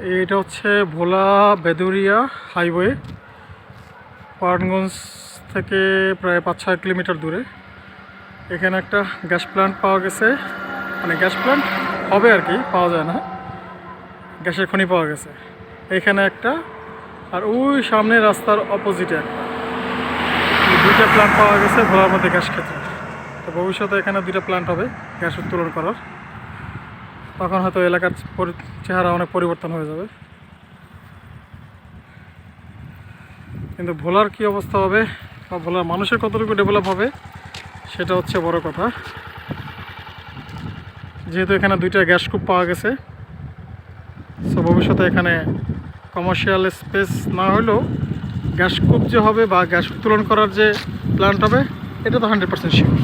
এটা হচ্ছে ভোলা বেদুরিয়া হাইওয়ে পাটগঞ্জ থেকে প্রায় পাঁচ ছয় কিলোমিটার দূরে। এখানে একটা গ্যাস প্ল্যান্ট পাওয়া গেছে। মানে গ্যাস প্ল্যান্ট হবে আর কি, পাওয়া যায় না। গ্যাসের খনি পাওয়া গেছে। এখানে একটা, আর ওই সামনে রাস্তার অপোজিটে একটা। দুইটা প্ল্যান্ট পাওয়া গেছে ভোলার মধ্যে গ্যাস ক্ষেত্রে। তো ভবিষ্যতে এখানে দুইটা প্ল্যান্ট হবে, গ্যাস উত্তোলন করার। তখন হয়তো এলাকার চেহারা অনেক পরিবর্তন হয়ে যাবে। কিন্তু ভোলার কি অবস্থা হবে বা ভোলার মানুষের কতটুকু ডেভেলপ হবে, সেটা হচ্ছে বড় কথা। যেহেতু এখানে দুইটা গ্যাস কূপ পাওয়া গেছে সো ভবিষ্যতে এখানে কমার্শিয়াল স্পেস না হলেও গ্যাস কূপ যে হবে বা গ্যাস উত্তোলন করার যে প্ল্যান্ট হবে, এটা তো হান্ড্রেড পার্সেন্ট শিওর